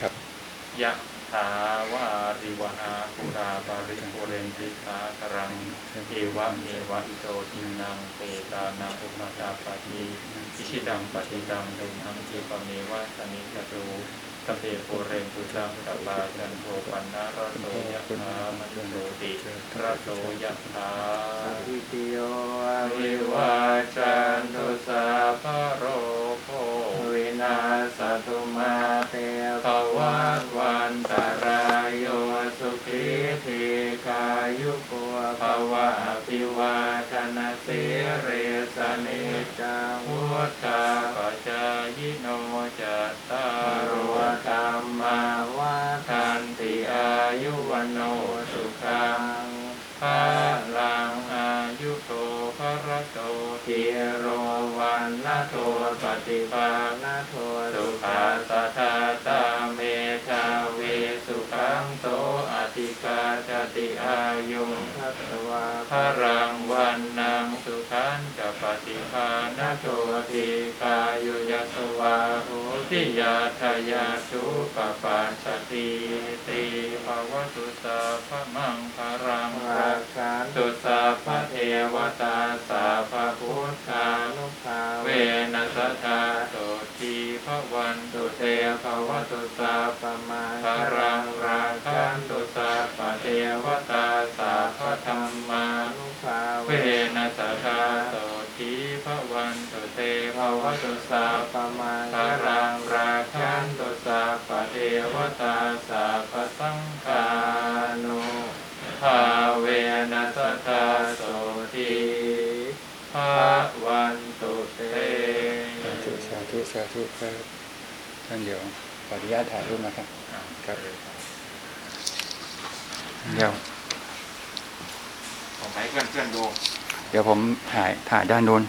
ครับยะถาวาริวหาปุราปาริปุเรนติสาครังเอวะเมวะอิโตทินังเปตานังอุปตาปฏิอิชิดังปฏิดังตุนังเจปเมวะสนิจตุสพเพโปเรนตุสังกปาจันโทปันนารโสยะถามนุโสติระโสยะถาอิติโยวิวาจันตุสัพพะโรโควินา สตุมาเตภวัตวันตรายโยสุขีทีกายุโกภวะอภิวาทนาสิเรสเนจังพุทธาปัจจายโนจัตตารโรโรธรรมมาวัฏทันติอายุวันโนสุขังภาลังอายุโต ภรโตทิโรวันนาโทปฏิภาณโทสุขาสะทาตาเมชาเวสุขังโตอธิกาจติอายุงทัตวาพรังวันนังสุขันจะปฏิภาณโตทติกายุยสวาหุติยาทายาชุปปัสสติติภวตุสาพมังพรังรารัคันตุสา ตาสาพพุทธานุภาเวนัสธาโตทีพระวันตุเตภวตุสาปมาพรังราคันตุสาปเทวตาสาพธรรมานุภาเวนัสธาโตทีพระวันตุเตภวตุสาปมาพรังราคันตุสาปเทวตาสาพสังฆานุภาเวนัสธาโต ทีพระวันตุเตสาธุสาธุสาธุครับท่านเดี๋ยวขออนุญาตถ่ายรูปนะครับครับเดี๋ยวผมให้เพื่อนเพื่อนๆดู เดี๋ยวผมถ่ายถ่ายด้านนู้น